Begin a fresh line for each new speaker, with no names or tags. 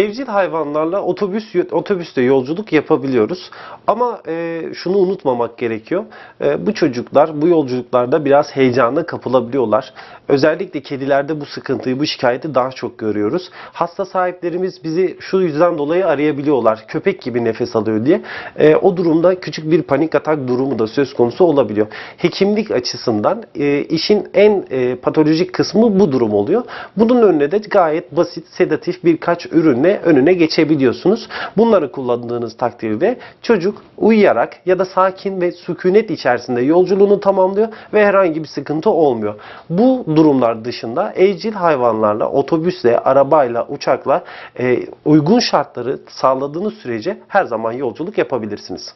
Evcil hayvanlarla otobüs otobüste yolculuk yapabiliyoruz. Ama e, şunu unutmamak gerekiyor. E, bu çocuklar bu yolculuklarda biraz heyecana kapılabiliyorlar. Özellikle kedilerde bu sıkıntıyı, bu şikayeti daha çok görüyoruz. Hasta sahiplerimiz bizi şu yüzden dolayı arayabiliyorlar. Köpek gibi nefes alıyor diye. E, o durumda küçük bir panik atak durumu da söz konusu olabiliyor. Hekimlik açısından e, işin en e, patolojik kısmı bu durum oluyor. Bunun önüne de gayet basit sedatif birkaç ürünle önüne geçebiliyorsunuz. Bunları kullandığınız takdirde çocuk uyuyarak ya da sakin ve sükunet içerisinde yolculuğunu tamamlıyor ve herhangi bir sıkıntı olmuyor. Bu durumlar dışında evcil hayvanlarla, otobüsle, arabayla, uçakla e, uygun şartları sağladığınız sürece her zaman yolculuk yapabilirsiniz.